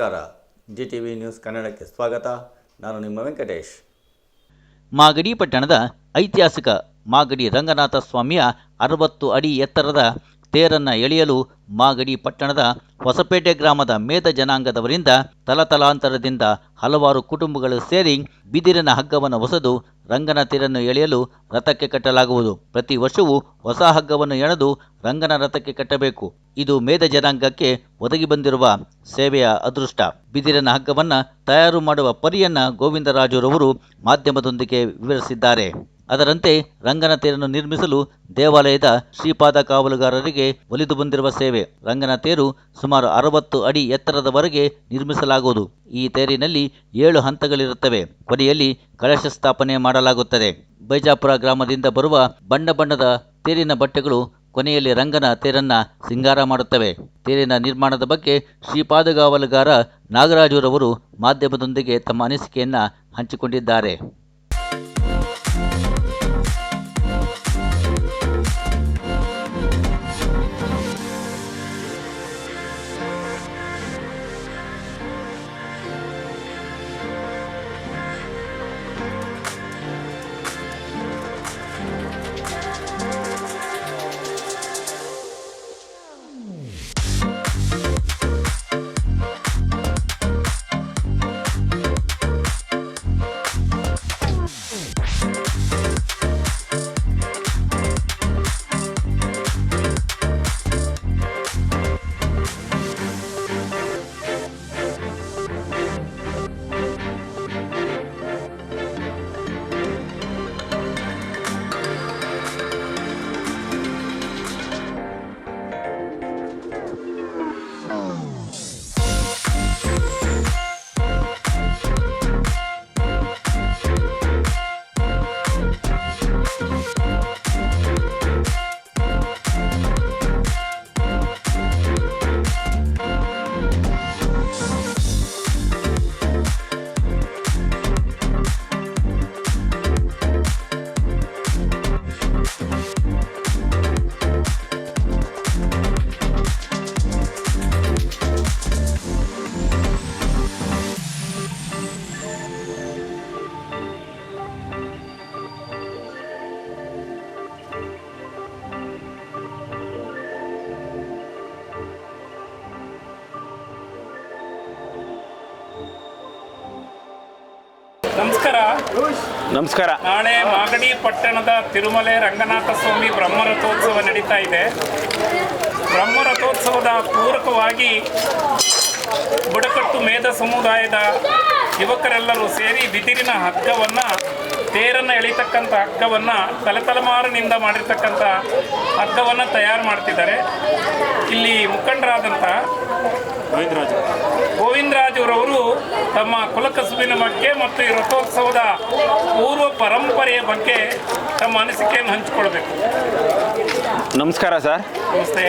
ನಮಸ್ಕಾರ. G T V news ಕನ್ನಡಕ್ಕೆ ಸ್ವಾಗತ. ನಾನು ನಿಮ್ಮ ವೆಂಕಟೇಶ್. ಮಾಗಡಿ ಪಟ್ಟಣದ ಐತಿಹಾಸಿಕ ಮಾಗಡಿ ರಂಗನಾಥ ಸ್ವಾಮಿಯ ಅರವತ್ತು ಅಡಿ ಎತ್ತರದ ತೇರನ್ನು ಎಳೆಯಲು ಮಾಗಡಿ ಪಟ್ಟಣದ ಹೊಸಪೇಟೆ ಗ್ರಾಮದ ಮೇಧ ಜನಾಂಗದವರಿಂದ ತಲತಲಾಂತರದಿಂದ ಹಲವಾರು ಕುಟುಂಬಗಳು ಸೇರಿ ಬಿದಿರಿನ ಹಗ್ಗವನ್ನು ಹೊಸದು ರಂಗನ ತೇರನ್ನು ಎಳೆಯಲು ರಥಕ್ಕೆ ಕಟ್ಟಲಾಗುವುದು. ಪ್ರತಿ ವರ್ಷವೂ ಹೊಸ ಹಗ್ಗವನ್ನು ಎಳೆದು ರಂಗನ ರಥಕ್ಕೆ ಕಟ್ಟಬೇಕು. ಇದು ಮೇಧ ಜನಾಂಗಕ್ಕೆ ಒದಗಿ ಬಂದಿರುವ ಸೇವೆಯ ಅದೃಷ್ಟ. ಬಿದಿರಿನ ಹಗ್ಗವನ್ನು ತಯಾರು ಮಾಡುವ ಪರಿಯನ್ನ ಗೋವಿಂದರಾಜುರವರು ಮಾಧ್ಯಮದೊಂದಿಗೆ ವಿವರಿಸಿದ್ದಾರೆ. ಅದರಂತೆ ರಂಗನ ತೇರನ್ನು ನಿರ್ಮಿಸಲು ದೇವಾಲಯದ ಶ್ರೀಪಾದ ಕಾವಲುಗಾರರಿಗೆ ಒಲಿದು ಬಂದಿರುವ ಸೇವೆ. ರಂಗನ ತೇರು ಸುಮಾರು ಅರವತ್ತು ಅಡಿ ಎತ್ತರದವರೆಗೆ ನಿರ್ಮಿಸಲಾಗುವುದು. ಈ ತೇರಿನಲ್ಲಿ ಏಳು ಹಂತಗಳಿರುತ್ತವೆ. ಕೊನೆಯಲ್ಲಿ ಕಳಶ ಸ್ಥಾಪನೆ ಮಾಡಲಾಗುತ್ತದೆ. ಬೈಜಾಪುರ ಗ್ರಾಮದಿಂದ ಬರುವ ಬಣ್ಣ ಬಣ್ಣದ ತೇರಿನ ಬಟ್ಟೆಗಳು ಕೊನೆಯಲ್ಲಿ ರಂಗನ ತೇರನ್ನ ಸಿಂಗಾರ ಮಾಡುತ್ತವೆ. ತೇರಿನ ನಿರ್ಮಾಣದ ಬಗ್ಗೆ ಶ್ರೀಪಾದಗಾವಲುಗಾರ ನಾಗರಾಜುರವರು ಮಾಧ್ಯಮದೊಂದಿಗೆ ತಮ್ಮ ಅನಿಸಿಕೆಯನ್ನ ಹಂಚಿಕೊಂಡಿದ್ದಾರೆ. ನಮಸ್ಕಾರ. ನಾಳೆ ಮಾಗಡಿ ಪಟ್ಟಣದ ತಿರುಮಲೆ ರಂಗನಾಥ ಸ್ವಾಮಿ ಬ್ರಹ್ಮರಥೋತ್ಸವ ನಡೀತಾ ಇದೆ. ಬ್ರಹ್ಮರಥೋತ್ಸವದ ಪೂರಕವಾಗಿ ಬುಡಕಟ್ಟು ಮೇಧ ಸಮುದಾಯದ ಯುವಕರೆಲ್ಲರೂ ಸೇರಿ ಬಿದಿರಿನ ಹಗ್ಗವನ್ನು, ತೇರನ್ನು ಎಳಿತಕ್ಕಂಥ ಹಗ್ಗವನ್ನು ತಲೆತಲೆಮಾರಿನಿಂದ ಮಾಡಿರ್ತಕ್ಕಂಥ ಹಗ್ಗವನ್ನು ತಯಾರು ಮಾಡ್ತಿದ್ದಾರೆ. ಇಲ್ಲಿ ಮುಖಂಡರಾದಂಥ ಗೋವಿಂದರಾಜ್. ಗೋವಿಂದರಾಜುರವರು ತಮ್ಮ ಕುಲಕಸುಬಿನ ಬಗ್ಗೆ ಮತ್ತು ಈ ರಥೋತ್ಸವದ ಪೂರ್ವ ಪರಂಪರೆಯ ಬಗ್ಗೆ ತಮ್ಮ ಅನಿಸಿಕೆಯನ್ನು ಹಂಚಿಕೊಳ್ಬೇಕು ನಮಸ್ಕಾರ ಸರ್. ನಮಸ್ತೆ.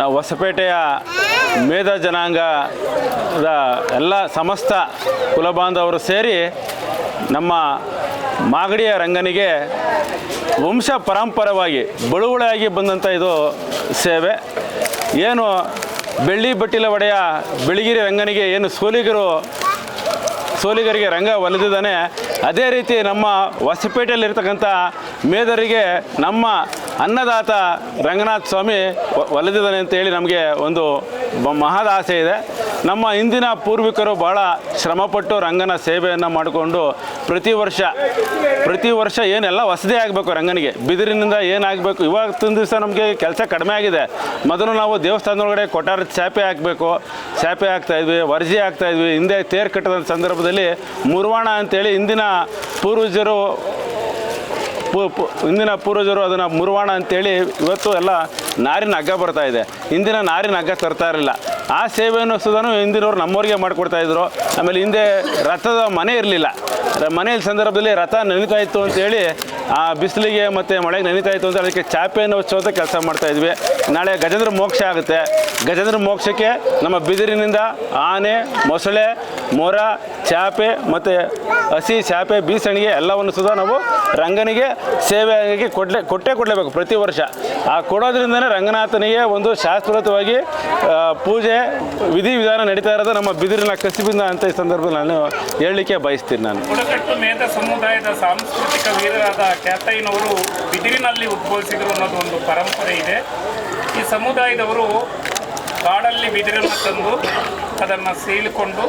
ನಾವು ಹೊಸಪೇಟೆಯ ಮೇಧ ಜನಾಂಗದ ಎಲ್ಲ ಸಮಸ್ತ ಕುಲಬಾಂಧವರು ಸೇರಿ ನಮ್ಮ ಮಾಗಡಿಯ ರಂಗನಿಗೆ ವಂಶ ಪರಂಪರವಾಗಿ ಬಳುವಳಿಯಾಗಿ ಬಂದಂಥ ಇದು ಸೇವೆ. ಏನು ಬೆಳ್ಳಿ ಬಟ್ಟಿಲ ಒಡೆಯ ಬೆಳಿಗಿರಿ ರಂಗನಿಗೆ ಏನು ಸೋಲಿಗರು, ಸೋಲಿಗರಿಗೆ ರಂಗ ಒಲಿದಿದ್ದಾನೆ. ಅದೇ ರೀತಿ ನಮ್ಮ ಹೊಸಪೇಟೆಯಲ್ಲಿರ್ತಕ್ಕಂಥ ಮೇದರಿಗೆ ನಮ್ಮ ಅನ್ನದಾತ ರಂಗನಾಥ ಸ್ವಾಮಿ ಒಲಿದಿದ್ದಾನೆ ಅಂತೇಳಿ ನಮಗೆ ಒಂದು ಮಹದ ಇದೆ. ನಮ್ಮ ಹಿಂದಿನ ಪೂರ್ವಿಕರು ಭಾಳ ಶ್ರಮಪಟ್ಟು ರಂಗನ ಸೇವೆಯನ್ನು ಮಾಡಿಕೊಂಡು ಪ್ರತಿ ವರ್ಷ ಪ್ರತಿ ವರ್ಷ ಏನೆಲ್ಲ ಹೊಸದೇ ಆಗಬೇಕು ರಂಗನಿಗೆ? ಬಿದಿರಿನಿಂದ ಏನಾಗಬೇಕು? ಇವತ್ತಿನ ದಿವಸ ನಮಗೆ ಕೆಲಸ ಕಡಿಮೆ ಆಗಿದೆ. ಮೊದಲು ನಾವು ದೇವಸ್ಥಾನದೊಳಗಡೆ ಕೊಟ್ಟಾರ ಚಾಪೆ ಹಾಕಬೇಕು. ಚಾಪೆ ಹಾಕ್ತಾಯಿದ್ವಿ ವರ್ಜಿ ಹಾಕ್ತಾಯಿದ್ವಿ ಹಿಂದೆ ತೇರು ಕಟ್ಟದ ಸಂದರ್ಭದಲ್ಲಿ ಮುರ್ವಾಣ ಅಂತೇಳಿ ಇಂದಿನ ಪೂರ್ವಜರು, ಪೂ, ಪು ಇಂದಿನ ಪೂರ್ವಜರು ಅದನ್ನು ಮುರ್ವಾಣ ಅಂತೇಳಿ ಇವತ್ತು ಎಲ್ಲ ನಾರಿನ ಹಗ್ಗ ಬರ್ತಾ ಇದೆ. ಇಂದಿನ ನಾರಿನ ಹಗ್ಗ ತರ್ತಾ ಇರಲಿಲ್ಲ. ಆ ಸೇವೆಯನ್ನು ಸುಧಾನು ಹಿಂದಿನವ್ರು ನಮ್ಮವ್ರಿಗೆ ಮಾಡಿಕೊಡ್ತಾಯಿದ್ರು ಆಮೇಲೆ ಹಿಂದೆ ರಥದ ಮನೆ ಇರಲಿಲ್ಲ. ಮನೆಯ ಸಂದರ್ಭದಲ್ಲಿ ರಥ ನೆನೀತಾ ಇತ್ತು ಅಂತೇಳಿ ಆ ಬಿಸಿಲಿಗೆ ಮತ್ತು ಮಳೆಗೆ ನೆನೀತಾ ಇತ್ತು ಅಂತ ಅದಕ್ಕೆ ಚಾಪೆಯನ್ನು ಹಚ್ಚೋತ ಕೆಲಸ ಮಾಡ್ತಾ ಇದ್ವಿ. ನಾಳೆ ಗಜೇಂದ್ರ ಮೋಕ್ಷ ಆಗುತ್ತೆ. ಗಜೇಂದ್ರ ಮೋಕ್ಷಕ್ಕೆ ನಮ್ಮ ಬಿದಿರಿನಿಂದ ಆನೆ, ಮೊಸಳೆ, ಮೊರ, ಚಾಪೆ ಮತ್ತು ಹಸಿ ಚಾಪೆ, ಬೀಸಣಿಗೆ ಎಲ್ಲವನ್ನು ಸುಧಾ ನಾವು ರಂಗನಿಗೆ ಸೇವೆಯಾಗಿ ಕೊಡಲೇ, ಕೊಟ್ಟೇ ಕೊಡಲೇಬೇಕು ಪ್ರತಿ ವರ್ಷ. ಆ ಕೊಡೋದ್ರಿಂದನೇ ರಂಗನಾಥನಿಗೆ ಒಂದು ಶಾಸ್ತ್ರೋತವಾಗಿ ಪೂಜೆ, ವಿಧಿವಿಧಾನ ನಡೀತಾ ಇರೋದು ನಮ್ಮ ಬಿದಿರಿನ ಕಸಿಬಿಂದ ಅಂತ ಈ ಸಂದರ್ಭದಲ್ಲಿ ನಾನು ಹೇಳಲಿಕ್ಕೆ ಬಯಸ್ತೀನಿ ನಾನು. ಬುಡಕಟ್ಟು ಮೇಧ ಸಮುದಾಯದ ಸಾಂಸ್ಕೃತಿಕ ವೀರರಾದ ಕ್ಯಾತಯ್ಯನವರು ಬಿದಿರಿನಲ್ಲಿ ಉದ್ಭವಿಸಿದರು ಅನ್ನೋದು ಒಂದು ಪರಂಪರೆ ಇದೆ. ಈ ಸಮುದಾಯದವರು ಕಾಡಲ್ಲಿ ಬಿದಿರನ್ನು ತಂದು ಅದನ್ನು ಸೀಳ್ಕೊಂಡು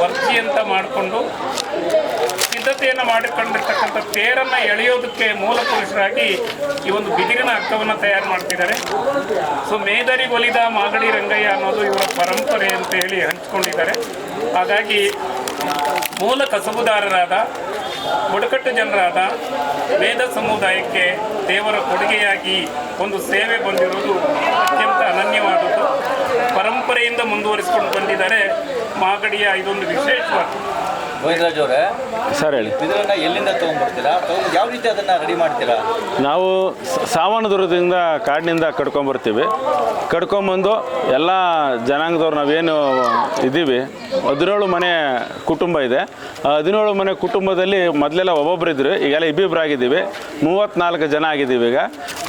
ವರ್ಜಿ ಅಂತ ಮಾಡಿಕೊಂಡು ಸಿದ್ಧತೆಯನ್ನು ಮಾಡಿಕೊಂಡಿರ್ತಕ್ಕಂಥ ತೇರನ್ನು ಎಳೆಯೋದಕ್ಕೆ ಮೂಲ ಪುರುಷರಾಗಿ ಈ ಒಂದು ಬಿದಿರಿನ ಹಗ್ಗವನ್ನು ತಯಾರು ಮಾಡ್ತಿದ್ದಾರೆ. ಸೊ, ಮೇದರಿ ಒಲಿದ ಮಾಗಡಿ ರಂಗಯ್ಯ ಅನ್ನೋದು ಇವರ ಪರಂಪರೆ ಅಂತ ಹೇಳಿ ಹಂಚ್ಕೊಂಡಿದ್ದಾರೆ. ಹಾಗಾಗಿ ಮೂಲ ಕಸಬುದಾರರಾದ, ಬುಡಕಟ್ಟು ಜನರಾದ ವೇದ ಸಮುದಾಯಕ್ಕೆ ದೇವರ ಕೊಡುಗೆಯಾಗಿ ಒಂದು ಸೇವೆ ಬಂದಿರುವುದು ಅತ್ಯಂತ ಅನನ್ಯವಾದದ್ದು. ಪರಂಪರೆಯಿಂದ ಮುಂದುವರಿಸಿಕೊಂಡು ಬಂದಿದ್ದಾರೆ ಮಾಗಡಿಯ ಇದೊಂದು ವಿಶೇಷವಾದ ಗೋವಿಂದರಾಜ್ ಅವರೇ ಸರ್ ಹೇಳಿ. ಇದನ್ನ ಎಲ್ಲಿಂದ ತೊಗೊಂಡ್ಬರ್ತೀರಾ? ತೊಗೊಂಡು ಯಾವ ರೀತಿ ಅದನ್ನ ರೆಡಿ ಮಾಡ್ತೀರಾ? ನಾವು ಸಾವಣದುರ್ಗದಿಂದ ಸಾವನದುರ್ಗದಿಂದ ಕಾಡಿನಿಂದ ಕಡ್ಕೊಂಬರ್ತೀವಿ. ಕಡ್ಕೊಂಬಂದು ಎಲ್ಲ ಜನಾಂಗದವ್ರು ನಾವೇನು ಇದ್ದೀವಿ ಹದಿನೇಳು ಮನೆ ಕುಟುಂಬ ಇದೆ. ಆ ಹದಿನೇಳು ಮನೆ ಕುಟುಂಬದಲ್ಲಿ ಮೊದಲೆಲ್ಲ ಒಬ್ಬೊಬ್ರು ಇದ್ರು ಈಗೆಲ್ಲ ಇಬ್ಬಿಬ್ರು ಆಗಿದ್ದೀವಿ ಮೂವತ್ತ್ನಾಲ್ಕು ಜನ ಆಗಿದ್ದೀವಿ ಈಗ.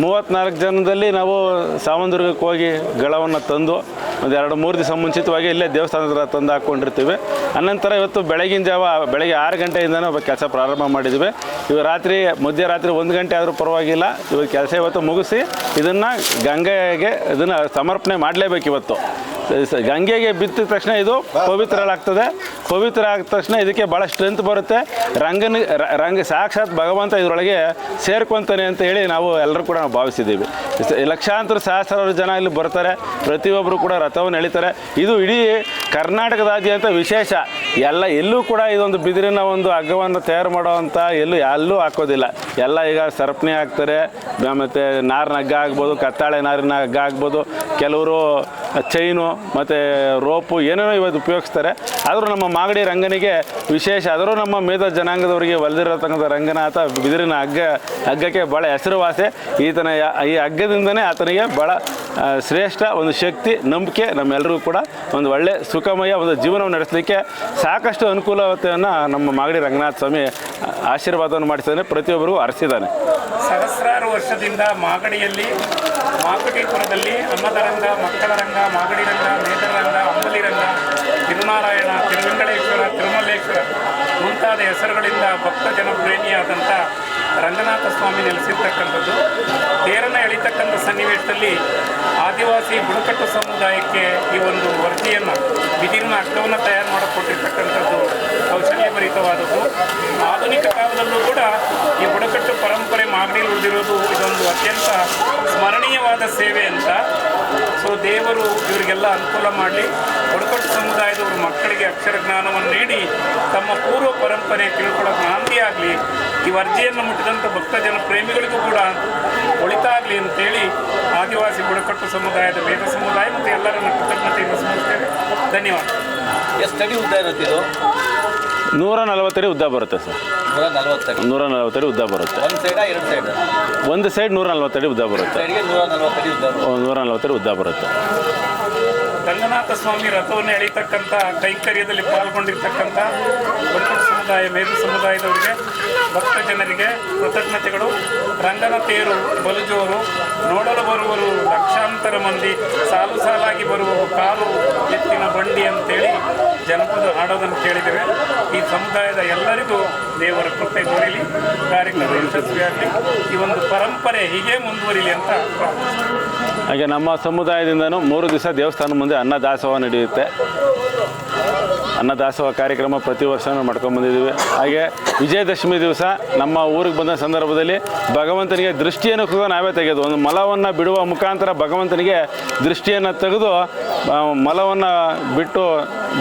ಮೂವತ್ತ್ನಾಲ್ಕು ಜನದಲ್ಲಿ ನಾವು ಸಾವನದುರ್ಗಕ್ಕೆ ಹೋಗಿ ಗಳವನ್ನು ತಂದು ಒಂದು ಎರಡು ಮೂರು ದಿವಸ ಮುಂಚಿತವಾಗಿ ಇಲ್ಲೇ ದೇವಸ್ಥಾನದ ತಂದು ಹಾಕ್ಕೊಂಡಿರ್ತೀವಿ ಅನಂತರ ಇವತ್ತು ಬೆಳಗಿನ ಜಾವ ಬೆಳಗ್ಗೆ ಆರು ಒಬ್ಬ ಕೆಲಸ ಪ್ರಾರಂಭ ಮಾಡಿದ್ವಿ. ಇವಾಗ ರಾತ್ರಿ ಮಧ್ಯರಾತ್ರಿ ಒಂದು ಗಂಟೆ ಆದರೂ ಪರವಾಗಿಲ್ಲ. ಇವತ್ತು ಕೆಲಸ ಇವತ್ತು ಮುಗಿಸಿ ಇದನ್ನು ಗಂಗೆಗೆ ಇದನ್ನು ಸಮರ್ಪಣೆ ಮಾಡಲೇಬೇಕು ಇವತ್ತು. ಗಂಗೆಗೆ ಬಿತ್ತಿದ ತಕ್ಷಣ ಇದು ಪವಿತ್ರ ಪವಿತ್ರಳಾಗ್ತದೆ ಪವಿತ್ರ ಆದ ತಕ್ಷಣ ಇದಕ್ಕೆ ಭಾಳ ಸ್ಟ್ರೆಂತ್ ಬರುತ್ತೆ. ರಂಗನ ರಂಗ ಸಾಕ್ಷಾತ್ ಭಗವಂತ ಇದರೊಳಗೆ ಸೇರ್ಕೊಂತಾನೆ ಅಂತ ಹೇಳಿ ನಾವು ಎಲ್ಲರೂ ಕೂಡ ನಾವು ಭಾವಿಸಿದ್ದೀವಿ. ಲಕ್ಷಾಂತರ ಸಹಸ್ರಾರು ಜನ ಇಲ್ಲಿ ಬರ್ತಾರೆ. ಪ್ರತಿಯೊಬ್ಬರು ಕೂಡ ರಥವನ್ನು ಎಳಿತಾರೆ. ಇದು ಇಡೀ ಕರ್ನಾಟಕದಾದ್ಯಂತ ವಿಶೇಷ. ಎಲ್ಲ ಎಲ್ಲೂ ಕೂಡ ಇದೊಂದು ಬಿದಿರಿನ ಒಂದು ಹಗ್ಗವನ್ನು ತಯಾರು ಮಾಡುವಂಥ ಎಲ್ಲೂ ಎಲ್ಲೂ ಹಾಕೋದಿಲ್ಲ. ಎಲ್ಲ ಈಗ ಸರಪಣಿ ಹಾಕ್ತಾರೆ ಮತ್ತು ನಾರಿನ ಹಗ್ಗ ಆಗ್ಬೋದು, ಕತ್ತಾಳೆ ನಾರಿನ ಹಗ್ಗ ಆಗ್ಬೋದು. ಕೆಲವರು ಚೈನು ಮತ್ತು ರೋಪು ಏನೇನೋ ಇವತ್ತು ಉಪಯೋಗಿಸ್ತಾರೆ. ಆದರೂ ನಮ್ಮ ಮಾಗಡಿ ರಂಗನಿಗೆ ವಿಶೇಷ, ಆದರೂ ನಮ್ಮ ಮೇಧ ಜನಾಂಗದವರಿಗೆ ಒಲಿದಿರತಕ್ಕಂಥ ರಂಗನಾಥ ಬಿದಿರಿನ ಹಗ್ಗ, ಹಗ್ಗಕ್ಕೆ ಭಾಳ ಹೆಸರುವಾಸಿ. ಈತನ ಈ ಹಗ್ಗದಿಂದನೇ ಆತನಿಗೆ ಭಾಳ ಶ್ರೇಷ್ಠ ಒಂದು ಶಕ್ತಿ, ನಂಬಿಕೆ ನಮ್ಮೆಲ್ಲರಿಗೂ ಕೂಡ ಒಂದು ಒಳ್ಳೆ ಸುಖಮಯ ಒಂದು ಜೀವನವನ್ನು ನಡೆಸಲಿಕ್ಕೆ ಸಾಕಷ್ಟು ಅನುಕೂಲತೆಯನ್ನು ನಮ್ಮ ಮಾಗಡಿ ರಂಗನಾಥ ಸ್ವಾಮಿ ಆಶೀರ್ವಾದವನ್ನು ಮಾಡಿಸಿದ್ದಾನೆ, ಪ್ರತಿಯೊಬ್ಬರಿಗೂ ಹರಿಸಿದ್ದಾನೆ ಸಹಸ್ರಾರು ವರ್ಷದಿಂದ ಮಾಗಡಿಯಲ್ಲಿ ಮಾಗಡಿಪುರದಲ್ಲಿ ಅನ್ನದರಂಗ, ಮಕ್ಕಳರಂಗ ಮಕ್ಕಳ ರಂಗ ಮಾಗಡಿ ರಂಗ ಮೇದರ ರಂಗ ಅಂಬಲಿ ರಂಗ ತಿರುನಾರಾಯಣ, ತಿರುವೆಂಕಟೇಶ್ವರ, ತಿರುಮಲ್ಲೇಶ್ವರ ಮುಂತಾದ ಹೆಸರುಗಳಿಂದ ಭಕ್ತ ಜನಪ್ರೇಮಿಯಾದಂಥ ರಂಗನಾಥ ಸ್ವಾಮಿ ನೆಲೆಸಿರ್ತಕ್ಕಂಥದ್ದು. ತೇರನ್ನು ಎಳಿತಕ್ಕಂಥ ಸನ್ನಿವೇಶದಲ್ಲಿ ಆದಿವಾಸಿ ಬುಡಕಟ್ಟು ಸಮುದಾಯಕ್ಕೆ ಈ ಒಂದು ವರದಿಯನ್ನು ಬಿದಿರಿನ ಅಕ್ಕವನ್ನು ತಯಾರು ಮಾಡಿಕೊಟ್ಟಿರ್ತಕ್ಕಂಥದ್ದು ಕೌಶಲ್ಯಭರಿತವಾದದ್ದು. ಆಧುನಿಕ ಕಾಲದಲ್ಲೂ ಕೂಡ ಈ ಬುಡಕಟ್ಟು ಪರಂಪರೆ ಮಾಗಡಿಯಲ್ಲಿ ಉಳಿದಿರೋದು ಇದೊಂದು ಅತ್ಯಂತ ಸ್ಮರಣೀಯವಾದ ಸೇವೆ ಅಂತ. ಸೊ ದೇವರು ಇವರಿಗೆಲ್ಲ ಅನುಕೂಲ ಮಾಡಲಿ. ಬುಡಕಟ್ಟು ಸಮುದಾಯದವರು ಮಕ್ಕಳಿಗೆ ಅಕ್ಷರ ಜ್ಞಾನವನ್ನು ನೀಡಿ, ತಮ್ಮ ಪೂರ್ವ ಪರಂಪರೆ ತಿಳ್ಕೊಳ್ಳೋಕೆ ನಾಂದಿ ಆಗಲಿ ಈ ಅರ್ಜಿಯನ್ನು ಮುಟ್ಟಿದಂಥ ಭಕ್ತ ಜನ ಪ್ರೇಮಿಗಳಿಗೂ ಕೂಡ ಒಳಿತಾಗಲಿ ಅಂತೇಳಿ ಆದಿವಾಸಿ ಬುಡಕಟ್ಟು ಸಮುದಾಯದ ವೇದ ಸಮುದಾಯ ಮತ್ತು ಎಲ್ಲರನ್ನು ಕೃತಜ್ಞತೆಯನ್ನು ಸ್ಮರಿಸ್ತೇವೆ ಧನ್ಯವಾದ. ಎಷ್ಟು ಅಡಿ ಉದ್ದ ಇರುತ್ತೆ ಇದು? ನೂರ ನಲವತ್ತಡಿ ಉದ್ದ ಬರುತ್ತೆ ಸರ್. ನೂರ ನಲ್ವತ್ತಡಿ ನೂರ ನಲವತ್ತಡಿ ಉದ್ದ ಬರುತ್ತೆ. ಒಂದು ಸೈಡ ಎರಡು ಸೈಡ್ ಒಂದು ಸೈಡ್ ನೂರ ನಲವತ್ತಡಿ ಉದ್ದ ಬರುತ್ತೆ. ನೂರ ನಲ್ವತ್ತಡಿ ಉದ್ದ ಇರುತ್ತೆ. ನೂರ ನಲವತ್ತಡಿ ಉದ್ದ ಬರುತ್ತೆ. ರಂಗನಾಥ ಸ್ವಾಮಿ ರಥವನ್ನು ಎಳೀತಕ್ಕಂಥ ಕೈಂಕರ್ಯದಲ್ಲಿ ಪಾಲ್ಗೊಂಡಿರ್ತಕ್ಕಂಥ ಭಕ್ತ ಸಮುದಾಯ, ಮೇರು ಸಮುದಾಯದವರಿಗೆ, ಭಕ್ತ ಜನರಿಗೆ ಕೃತಜ್ಞತೆಗಳು. ರಂಗನಾಥೇರು ತೇರು ಬಲುಜೋರು, ನೋಡಲು ಬರುವರು ಲಕ್ಷಾಂತರ ಮಂದಿ, ಸಾಲು ಸಾಲಾಗಿ ಬರುವ ಕಾರು ಎತ್ತಿನ ಬಂಡಿ ಅಂತೇಳಿ ಜನಪದ ಹಾಡೋದನ್ನು ಕೇಳಿದ್ದೇವೆ. ಈ ಸಮುದಾಯದ ಎಲ್ಲರಿಗೂ ದೇವರ ಕೃಪೆ ದೊರೆಯಲಿ ಕಾರ್ಯಕ್ರಮ ಯಶಸ್ವಿಯಾಗಲಿ. ಈ ಒಂದು ಪರಂಪರೆ ಹೀಗೆ ಮುಂದುವರಿಲಿ ಅಂತ ಹಾಗೆ ನಮ್ಮ ಸಮುದಾಯದಿಂದನೂ ಮೂರು ದಿವಸ ದೇವಸ್ಥಾನ ಮುಂದೆ ಅನ್ನದಾಸೋಹ ನಡೆಯುತ್ತೆ. ಅನ್ನದಾಸೋಹ ಕಾರ್ಯಕ್ರಮ ಪ್ರತಿ ವರ್ಷವೂ ಮಾಡ್ಕೊಂಡ್ಬಂದಿದ್ದೀವಿ ಹಾಗೆ ವಿಜಯದಶಮಿ ದಿವಸ ನಮ್ಮ ಊರಿಗೆ ಬಂದ ಸಂದರ್ಭದಲ್ಲಿ ಭಗವಂತನಿಗೆ ದೃಷ್ಟಿಯನ್ನು ಕೂಡ ನಾವೇ ತೆಗೆದು, ಒಂದು ಮಲವನ್ನು ಬಿಡುವ ಮುಖಾಂತರ ಭಗವಂತನಿಗೆ ದೃಷ್ಟಿಯನ್ನು ತೆಗೆದು ಮಲವನ್ನು ಬಿಟ್ಟು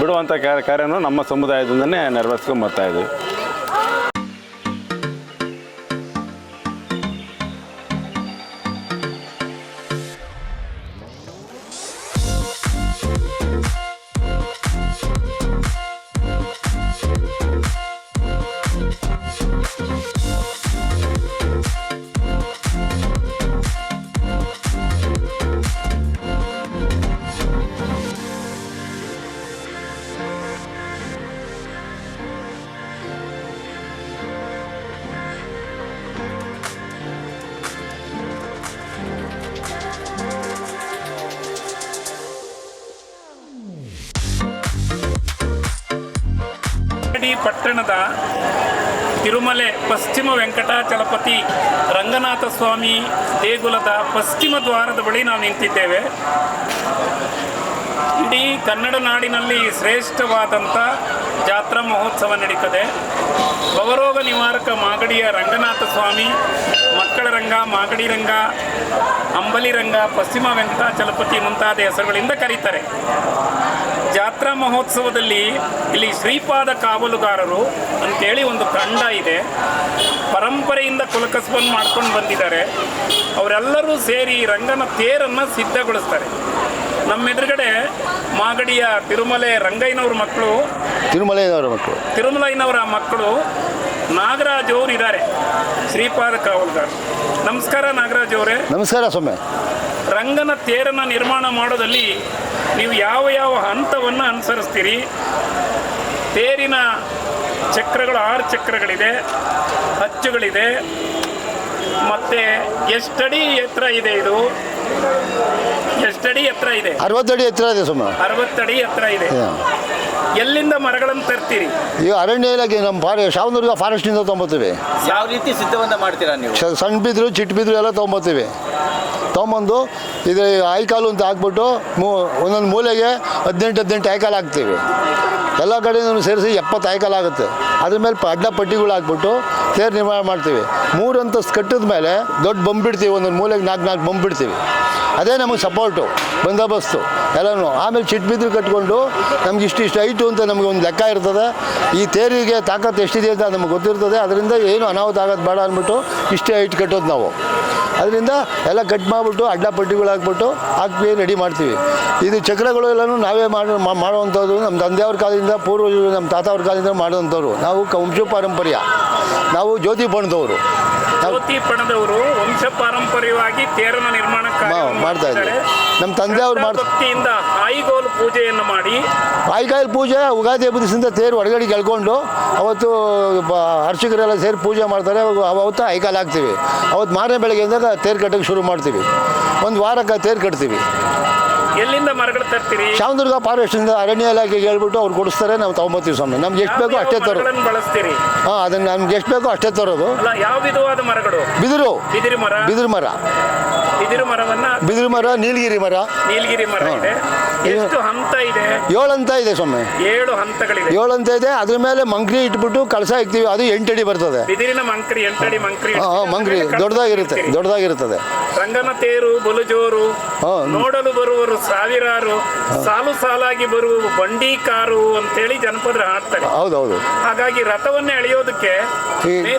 ಬಿಡುವಂಥ ಕಾರ್ಯ ಕಾರ್ಯವನ್ನು ನಮ್ಮ ಸಮುದಾಯದಿಂದನೇ ನೆರವೇರಿಸ್ಕೊಂಡು ಬರ್ತಾ ಇದ್ದೀವಿ. ಪಟ್ಟಣದ ತಿರುಮಲೆ ಪಶ್ಚಿಮ ವೆಂಕಟಾಚಲಪತಿ ರಂಗನಾಥ ಸ್ವಾಮಿ ದೇಗುಲದ ಪಶ್ಚಿಮ ದ್ವಾರದ ಬಳಿ ನಾವು ನಿಂತಿದ್ದೇವೆ. ಇಡೀ ಕನ್ನಡ ನಾಡಿನಲ್ಲಿ ಶ್ರೇಷ್ಠವಾದಂಥ ಜಾತ್ರಾ ಮಹೋತ್ಸವ ನಡೀತದೆ. ಭವರೋಗ ನಿವಾರಕ ಮಾಗಡಿಯ ರಂಗನಾಥ ಸ್ವಾಮಿ, ಮಕ್ಕಳ ರಂಗ, ಮಾಗಡಿ ರಂಗ, ಅಂಬಲಿ ರಂಗ, ಪಶ್ಚಿಮ ವೆಂಕಟಾಚಲಪತಿ ಮುಂತಾದ ಹೆಸರುಗಳಿಂದ ಕರೀತಾರೆ. ಜಾತ್ರಾ ಮಹೋತ್ಸವದಲ್ಲಿ ಇಲ್ಲಿ ಶ್ರೀಪಾದ ಕಾವಲುಗಾರರು ಅಂತೇಳಿ ಒಂದು ತಂಡ ಇದೆ. ಪರಂಪರೆಯಿಂದ ಕುಲಕಸ್ಬನ್ ಮಾಡ್ಕೊಂಡು ಬಂದಿದ್ದಾರೆ. ಅವರೆಲ್ಲರೂ ಸೇರಿ ರಂಗನ ತೇರನ್ನು ಸಿದ್ಧಗೊಳಿಸ್ತಾರೆ. ನಮ್ಮ ಎದುರುಗಡೆ ಮಾಗಡಿಯ ತಿರುಮಲೆ ರಂಗಯ್ಯನವ್ರ ಮಕ್ಕಳು ತಿರುಮಲೆಯವರ ಮಕ್ಕಳು. ತಿರುಮಲಯ್ಯನವರ ಮಕ್ಕಳು ನಾಗರಾಜ್ ಅವರು ಇದ್ದಾರೆ ಶ್ರೀಪಾದ ಕಾವಲ್ಗಾರ್ ನಮಸ್ಕಾರ ನಾಗರಾಜ್ ಅವರೇ. ನಮಸ್ಕಾರ ಸೊಮ್ಮೆ ರಂಗನ ತೇರನ್ನು ನಿರ್ಮಾಣ ಮಾಡೋದಲ್ಲಿ ನೀವು ಯಾವ ಯಾವ ಹಂತವನ್ನು ಅನುಸರಿಸ್ತೀರಿ? ತೇರಿನ ಚಕ್ರಗಳು ಆರು ಚಕ್ರಗಳಿದೆ ಅಚ್ಚುಗಳಿದೆ ಮತ್ತೆ ಎಷ್ಟಡಿ ಎತ್ತರ ಇದೆ ಇದು? ಎಷ್ಟಡಿ ಎತ್ತರ ಇದೆ? ಅರವತ್ತಡಿ ಎತ್ತರ ಇದೆ ಸುಮ್ಮನೆ ಅರವತ್ತಡಿ ಎತ್ತರ ಇದೆ. ಎಲ್ಲಿಂದ ಮರಗಳನ್ನು ತರ್ತೀರಿ? ಈಗ ಅರಣ್ಯ ಇಲಾಖೆ ನಮ್ಮ ಫಾರೆ ಶಾವನೂರ್ಗ ಫಾರೆಸ್ಟಿಂದ ತೊಗೊಂಬತ್ತೀವಿ. ಯಾವ ರೀತಿ ಸಿದ್ಧವನ್ನ ಮಾಡ್ತೀರಾ ನೀವು? ಶ- ಸಣ್ಣ ಬಿದ್ರು ಚಿಟ್ಟು ಬಿದ್ರು ಎಲ್ಲ ತೊಗೊಂಬತ್ತೀವಿ. ತೊಗೊಂಬಂದು ಇದು ಆಯ್ಕಾಲು ಅಂತ ಹಾಕ್ಬಿಟ್ಟು ಮೂ ಒಂದೊಂದು ಮೂಲೆಗೆ ಹದಿನೆಂಟು ಹದಿನೆಂಟು ಆಯ್ಕಾಲು ಹಾಕ್ತೀವಿ. ಎಲ್ಲ ಕಡೆನೂ ಸೇರಿಸಿ ಎಪ್ಪತ್ತು ಆಯ್ಕಾಲು ಆಗುತ್ತೆ. ಅದ್ರ ಮೇಲೆ ಪ- ಅಡ್ಡ ಪಟ್ಟಿಗಳು ಹಾಕ್ಬಿಟ್ಟು ತೇರು ನಿರ್ಮಾಣ ಮಾಡ್ತೀವಿ. ಮೂರು ಅಂತಸ್ತು ಕಟ್ಟಿದ ಮೇಲೆ ದೊಡ್ಡ ಬಂಬಿಡ್ತೀವಿ ಬಿಡ್ತೀವಿ ಒಂದೊಂದು ಮೂಲೆಗೆ ನಾಲ್ಕು ನಾಲ್ಕು ಬಂಬಿಡ್ತೀವಿ. ಬಿಡ್ತೀವಿ ಅದೇ ನಮಗೆ ಸಪೋರ್ಟು, ಬಂದೋಬಸ್ತು ಎಲ್ಲನೂ. ಆಮೇಲೆ ಚಿಟ್ಟು ಬಿದ್ದು ಕಟ್ಕೊಂಡು ನಮ್ಗೆ ಇಷ್ಟು ಇಷ್ಟು ಐಟು ಅಂತ ನಮಗೆ ಒಂದು ಲೆಕ್ಕ ಇರ್ತದೆ. ಈ ತೇರಿಗೆ ತಾಕತ್ತು ಎಷ್ಟಿದೆ ಅಂತ ನಮಗೆ ಗೊತ್ತಿರ್ತದೆ. ಅದರಿಂದ ಏನು ಅನಾಹುತ ಆಗೋದು ಬೇಡ ಅಂದ್ಬಿಟ್ಟು ಇಷ್ಟೇ ಹೈಟ್ ಕಟ್ಟೋದು ನಾವು. ಅದರಿಂದ ಎಲ್ಲ ಕಟ್ ಮಾಡಿಬಿಟ್ಟು, ಅಡ್ಡ ಪಟ್ಟಿಗಳು ಹಾಕ್ಬಿಟ್ಟು ಹಾಕಿ ರೆಡಿ ಮಾಡ್ತೀವಿ. ಇದು ಚಕ್ರಗಳು ಎಲ್ಲನೂ ನಾವೇ ಮಾಡೋ ಮಾಡುವಂಥದ್ದು. ನಮ್ಮ ತಂದೆಯವ್ರ ಕಾಲದಿಂದ, ಪೂರ್ವಜರು ನಮ್ಮ ತಾತಾವ್ರ ಕಾಲದಿಂದ ಮಾಡುವಂಥವ್ರು. ನಾವು ಕ- ವಂಶ ಪಾರಂಪರ್ಯ ನಾವು ಜ್ಯೋತಿ ಬಣ್ಣದವರು ಜ್ಯೋತಿ ಪಣದವರು ವಂಶ ಪಾರಂಪರ್ಯವಾಗಿ ತೇರನ ನಿರ್ಮಾಣ ಮಾಡ್ತಾ ಇದ್ದಾರೆ ನಮ್ಮ ತಂದೆಯವ್ರು ಅವರು ಭಕ್ತಿಯಿಂದ ಆಯಿಗೋಲ್ ಪೂಜೆಯನ್ನು ಮಾಡಿ. ಆಯ್ಕಾಯಲ್ ಪೂಜೆ ಉಗಾದಿ ಹಬ್ಬದ ದಿವಸದಿಂದ ತೇರು ಹೊರಗಡೆ ಎಳ್ಕೊಂಡು ಅವತ್ತು ಅರ್ಚಕರೆಲ್ಲ ಸೇರಿ ಪೂಜೆ ಮಾಡ್ತಾರೆ. ಅವತ್ತು ಐಕಾಲ್ ಹಾಕ್ತೀವಿ. ಅವತ್ತು ಮಾರನೇ ಬೆಳಗ್ಗೆಯಿಂದ ತೇರು ಕಟ್ಟಕ್ಕೆ ಶುರು ಮಾಡ್ತೀವಿ. ಒಂದು ವಾರಕ್ಕೆ ತೇರು ಕಟ್ತೀವಿ. ಎಲ್ಲಿಂದ ಮರಗಳು ತರ್ತೀರಿ? ಶಾವನದುರ್ಗ ಫಾರೆಸ್ಟಿಂದ ಅರಣ್ಯ ಇಲಾಖೆಗೆ ಹೇಳ್ಬಿಟ್ಟು ಅವ್ರು ಕೊಡಿಸ್ತಾರೆ ನಾವು ತೊಗೊಂಬತ್ತೀವಿ ಸ್ವಾಮಿ. ನಮ್ಗೆ ಎಷ್ಟು ಬೇಕೋ ಅಷ್ಟೇ ತರೋದು. ಮರಗಳನ್ನು ಬಳಸ್ತೀರಿ? ಹಾಂ ಅದನ್ನು ನಮ್ಗೆ ಎಷ್ಟು ಬೇಕೋ ಅಷ್ಟೇ ತರೋದು. ಅಲ್ಲ ಯಾವ ವಿಧವಾದ ಮರಗಳು? ಬಿದಿರು. ಬಿದಿರು ಮರ? ಬಿದಿರು ಮರ. ಬಿದಿರು ಮರವನ್ನ ಬಿದಿರು ಮರ ನೀಲಗಿರಿ ಮರ. ನೀಲಗಿರಿ ಮರ ಇದೆ. ಎಷ್ಟು ಹಂತ ಇದೆ? ಏಳು ಅಂತ ಇದೆ ಸ್ವಾಮಿ. ಏಳು ಹಂತಗಳಿದೆ. ಅಂತ ಇದೆ. ಅದ್ರ ಮೇಲೆ ಮಂಕ್ರಿ ಇಟ್ಬಿಟ್ಟು ಕಳಸ ಇಕ್ತೀವಿ. ಅದು ಎಂಟಡಿ ಬರ್ತದೆ. ಬಿದಿರಿನ ಮಂಕ್ರಿ ಎಂಟಡಿ ಮಂಕ್ರಿ ಹಾಂ ಹಾಂ ಮಂಕ್ರಿ ದೊಡ್ಡದಾಗಿರುತ್ತೆ ದೊಡ್ಡದಾಗಿರುತ್ತದೆ ರಂಗನ ತೇರು ಬಲುಜೋರು ಹಾ. ನೋಡಲು ಬರುವರು ಸಾವಿರಾರು ಸಾಲು ಸಾಲಾಗಿ ಬರುವ ಬಂಡಿ ಕಾರು ಅಂತೇಳಿ ಜನಪದರು ಹಾಡ್ತಾರೆ. ಹೌದೌದು. ಹಾಗಾಗಿ ರಥವನ್ನೇ ಎಳೆಯೋದಕ್ಕೆ ಈ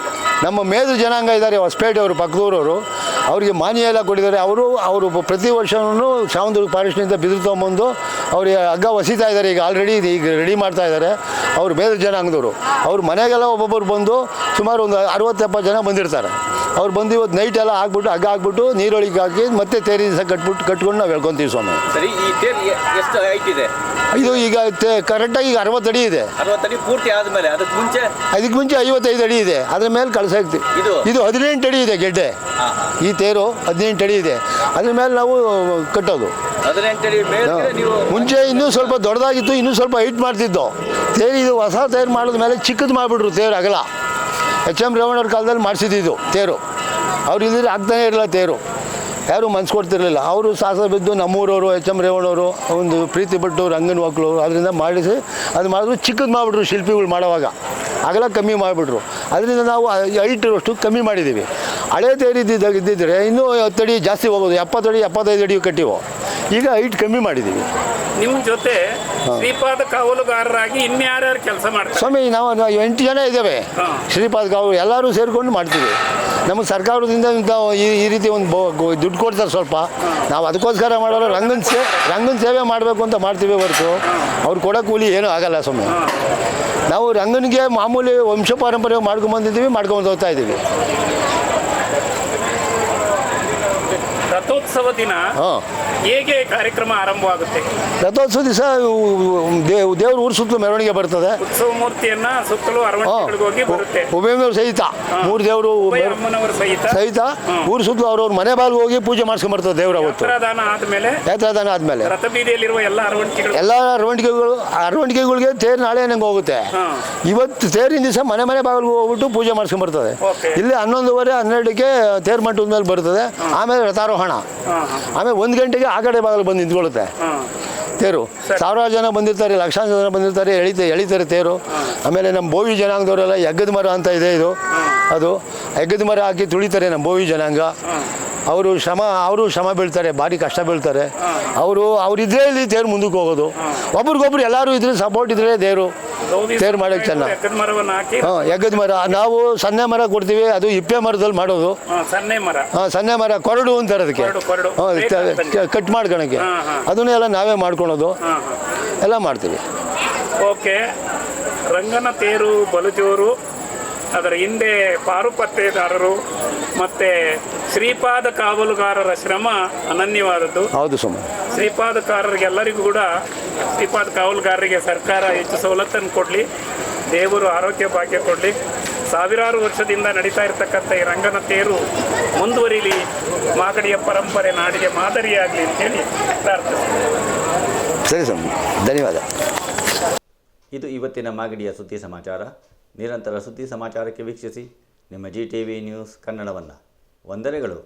ನಮ್ಮ ಮೇದು ಜನಾಂಗ ಇದ್ದಾರೆ ಹೊಸಪೇಟೆ ಅವರು ಪಕ್ಕದೂರವರು. ಅವರಿಗೆ ಮಾನ್ಯ ಎಲ್ಲ ಕೊಟ್ಟಿದ್ದಾರೆ. ಅವರು ಅವರು ಪ್ರತಿ ವರ್ಷವೂ ಶಾವಂದುರ್ಗ ಫಾರೆಸ್ಟ್ನಿಂದ ಬಿದಿರು ತೊಗೊಂಬಂದು ಅವರಿಗೆ ಹಗ್ಗ ಹೊಸಿತಾ ಇದ್ದಾರೆ. ಈಗ ಆಲ್ರೆಡಿ ಈಗ ರೆಡಿ ಮಾಡ್ತಾ ಇದ್ದಾರೆ ಅವರು ಮೇದು ಜನಾಂಗದವರು. ಅವ್ರ ಮನೆಗೆಲ್ಲ ಒಬ್ಬೊಬ್ಬರು ಬಂದು ಸುಮಾರು ಒಂದು ಅರವತ್ತು ಎಪ್ಪತ್ತು ಜನ ಬಂದಿರ್ತಾರೆ. ಅವ್ರು ಬಂದು ಇವತ್ತು ನೈಟ್ ಎಲ್ಲ ಹಾಕ್ಬಿಟ್ಟು ಹಗ್ಗ ಹಾಕ್ಬಿಟ್ಟು ನೀರೊಳಗೆ ಹಾಕಿ ಮತ್ತೆ ತೇರಿ ದಿವಸ ಕಟ್ಬಿಟ್ಟು ಕಟ್ಕೊಂಡು ನಾವು ಹೇಳ್ಕೊತೀವಿ ಸ್ವಾಮಿ. ಸರಿ ಈ ತೇರ್ ಎಷ್ಟು ಹೈಟ್ ಇದೆ? ಇದು ಈಗ ಕರೆಕ್ಟಾಗಿ ಈಗ ಅರವತ್ತು ಅಡಿ ಇದೆ. ಅರವತ್ತಡಿ ಪೂರ್ತಿ ಆದಮೇಲೆ ಅದಕ್ಕೆ ಮುಂಚೆ? ಅದಕ್ಕೆ ಮುಂಚೆ ಐವತ್ತೈದು ಅಡಿ ಇದೆ. ಅದ್ರ ಮೇಲೆ ಕಳಿಸ ಇದು? ಇದು ಹದಿನೆಂಟು ಅಡಿ ಇದೆ ಗೆಡ್ಡೆ. ಈ ತೇರು ಹದಿನೆಂಟು ಅಡಿ ಇದೆ. ಅದ್ರ ಮೇಲೆ ನಾವು ಕಟ್ಟೋದು. ಮುಂಚೆ ಇನ್ನೂ ಸ್ವಲ್ಪ ದೊಡ್ಡದಾಗಿತ್ತು ಇನ್ನೂ ಸ್ವಲ್ಪ ಹೈಟ್ ಮಾಡ್ತಿದ್ದು. ತೇರು ಇದು ಹೊಸ ತೇರು ಮಾಡಿದ ಮೇಲೆ ಚಿಕ್ಕದು ಮಾಡಿಬಿಟ್ರು ತೇರು ಅಗಲ. ಎಚ್ ಎಂ ರೇವಣ್ಣವ್ರ ಕಾಲದಲ್ಲಿ ಮಾಡಿಸಿದ್ದು ತೇರು. ಅವ್ರು ಇಲ್ಲಿದ್ರೆ ಆಗ್ತಾನೇ ಇರಲಿಲ್ಲ ತೇರು. ಯಾರು ಮನ್ಸು ಕೊಡ್ತಿರಲಿಲ್ಲ. ಅವರು ಸಾಹಸ ಬಿದ್ದು ನಮ್ಮೂರವರು, ಎಚ್ ಎಂ ರೇವಣ್ಣವರು, ಒಂದು ಪ್ರೀತಿ ಬಿಟ್ಟು ರಂಗನ ಮಕ್ಕಳು ಅದರಿಂದ ಮಾಡಿಸಿ, ಅದು ಮಾಡಿದ್ರು ಚಿಕ್ಕದು ಮಾಡಿಬಿಟ್ರು ಶಿಲ್ಪಿಗಳು ಮಾಡುವಾಗ. ಅಗಲ ಕಮ್ಮಿ ಮಾಡಿಬಿಟ್ರು. ಅದರಿಂದ ನಾವು ಹೈಟ್ ಅಷ್ಟು ಕಮ್ಮಿ ಮಾಡಿದ್ದೀವಿ. ಹಳೆ ತೇರು ಇದ್ದಿದ್ದಾಗ ಇದ್ದಿದ್ದರೆ ಇನ್ನೂ ಹತ್ತಡಿ ಜಾಸ್ತಿ ಹೋಗೋದು. ಎಪ್ಪತ್ತಡಿ ಎಪ್ಪತ್ತೈದು ಅಡಿ ಕಟ್ಟಿವು. ಈಗ ಹೈಟ್ ಕಮ್ಮಿ ಮಾಡಿದ್ದೀವಿ. ನಿಮ್ಮ ಜೊತೆ ಶ್ರೀಪಾದ ಕಾವಲುಗಾರರಾಗಿ ಇನ್ಯಾರ್ಯಾರು ಕೆಲಸ ಮಾಡ್ತಾರೆ? ಸ್ವಾಮಿ ನಾವು ಎಂಟು ಜನ ಇದ್ದೇವೆ. ಹಾ. ಶ್ರೀಪಾದ್ ಕಾವು ಎಲ್ಲರೂ ಸೇರಿಕೊಂಡು ಮಾಡ್ತೀವಿ. ನಮ್ಮ ಸರ್ಕಾರದಿಂದ ಇಂಥ ಈ ಈ ರೀತಿ ಒಂದು ಬೊ- ಗೊ- ದುಡ್ಡು ಕೊಡ್ತಾರೆ ಸ್ವಲ್ಪ. ನಾವು ಅದಕ್ಕೋಸ್ಕರ ಮಾಡೋರು ರಂಗನ ಸೇ ರಂಗನ ಸೇವೆ ಮಾಡಬೇಕು ಅಂತ ಮಾಡ್ತೀವಿ ಹೊರತು. ಅವ್ರು ಕೊಡೋ ಕೂಲಿ ಏನೂ ಆಗಲ್ಲ ಸ್ವಾಮಿ. ನಾವು ರಂಗನಿಗೆ ಮಾಮೂಲಿ ವಂಶ ಪಾರಂಪರ್ಯ ಮಾಡ್ಕೊಂಬಂದಿದ್ದೀವಿ ಮಾಡ್ಕೊಂಡು ಹೋಗ್ತಾ ಇದ್ದೀವಿ. ರಥೋತ್ಸವ ದಿನ ಹಾಂ. ಹೇಗೆ ಕಾರ್ಯಕ್ರಮ ಆರಂಭವಾಗುತ್ತೆ? ರಥೋತ್ಸವ ದಿವಸ ದೇವ್ ದೇವ್ರ ಊರು ಸುತ್ತಲೂ ಮೆರವಣಿಗೆ ಬರ್ತದೆ. ಉತ್ಸವ ಮೂರ್ತಿಯನ್ನ ಸುತ್ತಲೂ ಅರವಣಿಗೆ ಹೋಗಿ ಬರುತ್ತೆ. ಉಭಯನವ್ರ ಸಹಿತ. ಮೂರು ದೇವರು ಅಮ್ಮನವರ ಸಹಿತ. ಸಹಿತ ಊರು ಸುತ್ತಲೂ ಅವ್ರವ್ರ ಮನೆ ಬಾಗಿಲು ಹೋಗಿ ಪೂಜೆ ಮಾಡ್ಸ್ಕೊಂಡ್ ಬರ್ತದೆ ದೇವ್ರ ಅವತ್ತು. ಆದ್ಮೇಲೆ? ಯಾತ್ರಾದಾನ ಆದ್ಮೇಲೆ. ರಥ ಬೀದಿಯಲ್ಲಿರುವ ಎಲ್ಲ ಅರವಣಿಕೆಗಳು ಎಲ್ಲ ಅರವಣಿಕೆಗಳು ಅರವಣಿಕೆಗಳಿಗೆ ತೇರು ನಾಳೆ ನಂಗೆ ಹೋಗುತ್ತೆ. ಇವತ್ತು ತೇರಿನ ದಿವಸ ಮನೆ ಮನೆ ಬಾಗಿಲು ಹೋಗ್ಬಿಟ್ಟು ಪೂಜೆ ಮಾಡ್ಸ್ಕೊಂಡ್ ಬರ್ತದೆ. Okay. ಇಲ್ಲಿ ಹನ್ನೊಂದುವರೆ ಹನ್ನೆರಡಕ್ಕೆ ತೇರು ಮಂಟದ ಮೇಲೆ ಬರ್ತದೆ. ಆಮೇಲೆ ರಥಾರೋಹಣ. ಆಮೇಲೆ ಒಂದು ಗಂಟೆಗೆ ಆ ಕಡೆ ಬಾಗಿಲು ಬಂದು ನಿಂತ್ಕೊಳ್ಳುತ್ತೆ. ತೇರು ಸಾವಿರಾರು ಜನ ಬಂದಿರ್ತಾರೆ ಲಕ್ಷಾಂತರ ಜನ ಬಂದಿರ್ತಾರೆ ಎಳಿತೆ ಎಳಿತಾರೆ ತೇರು. ಆಮೇಲೆ ನಮ್ಮ ಬೋವಿ ಜನಾಂಗದವರೆಲ್ಲ ಯಗ್ಗದ ಮರ ಅಂತ ಇದೆ ಇದು. ಅದು ಯಗ್ಗದ ಮರ ಹಾಕಿ ತುಳಿತಾರೆ ನಮ್ಮ ಬೋವಿ ಜನಾಂಗ. ಅವರು ಶ್ರಮ ಅವರು ಶ್ರಮ ಬೀಳ್ತಾರೆ ಭಾರಿ ಕಷ್ಟ ಬೀಳ್ತಾರೆ. ಅವರು ಅವರಿದ್ರೆ ಇಲ್ಲಿ ತೇರು ಮುಂದಕ್ಕೆ ಹೋಗೋದು. ಒಬ್ರಿಗೊಬ್ರು ಎಲ್ಲರೂ ಇದ್ರೆ ಸಪೋರ್ಟ್ ಇದ್ರೆ ದೇವರು. ತೇರು ಮಾಡೋಕೆ ಚೆನ್ನ. ಮರವನ್ನು ಹಾಕಿ. ಹಾಂ ಎಗ್ಗದ ಮರ. ನಾವು ಸನ್ನೆ ಮರ ಕೊಡ್ತೀವಿ ಅದು ಇಪ್ಪೆ ಮರದಲ್ಲಿ ಮಾಡೋದು. ಸಣ್ಣ ಸನ್ನೆ ಮರ. ಹಾಂ ಸನ್ನೆ ಮರ ಕೊರಡು ಅಂತಾರೆ ಅದಕ್ಕೆ. ಹಾಂ, ಕಟ್ ಮಾಡ್ಕೊಳಕ್ಕೆ. ಅದನ್ನೇ ಎಲ್ಲ ನಾವೇ ಮಾಡ್ಕೊಳೋದು. ಎಲ್ಲ ಮಾಡ್ತೀವಿ. ಓಕೆ. ರಂಗನ ತೇರು ಬಲುಜೋರು ಅದರ ಹಿಂದೆ ಪಾರುಪತ್ತೆದಾರರು ಮತ್ತೆ ಶ್ರೀಪಾದ ಕಾವಲುಗಾರರ ಶ್ರಮ ಅನನ್ಯವಾದದ್ದು. ಹೌದು ಸುಮ್ಮ ಶ್ರೀಪಾದಕಾರರಿಗೆಲ್ಲರಿಗೂ ಕೂಡ ಶ್ರೀಪಾದ ಕಾವಲುಗಾರರಿಗೆ ಸರ್ಕಾರ ಹೆಚ್ಚು ಸವಲತ್ತನ್ನು ಕೊಡಲಿ ದೇವರು ಆರೋಗ್ಯ ಭಾಗ್ಯ ಕೊಡಲಿ. ಸಾವಿರಾರು ವರ್ಷದಿಂದ ನಡೀತಾ ಇರತಕ್ಕಂಥ ಈ ರಂಗನ ತೇರು ಮುಂದುವರಿಲಿ ಮಾಗಡಿಯ ಪರಂಪರೆ ನಾಡಿಗೆ ಮಾದರಿಯಾಗಲಿ ಅಂತೇಳಿ ಪ್ರಾರ್ಥಿಸ್ತೀನಿ. ಸರಿ ಸ್ವಾಮಿ ಧನ್ಯವಾದ. ಇದು ಇವತ್ತಿನ ಮಾಗಡಿಯ ಸುದ್ದಿ ಸಮಾಚಾರ. ನಿರಂತರ ಸುದ್ದಿ ಸಮಾಚಾರಕ್ಕೆ ವೀಕ್ಷಿಸಿ ನಿಮ್ಮ ಜಿ ಟಿ ವಿ ನ್ಯೂಸ್ ಕನ್ನಡವನ್ನು. ವಂದನೆಗಳು.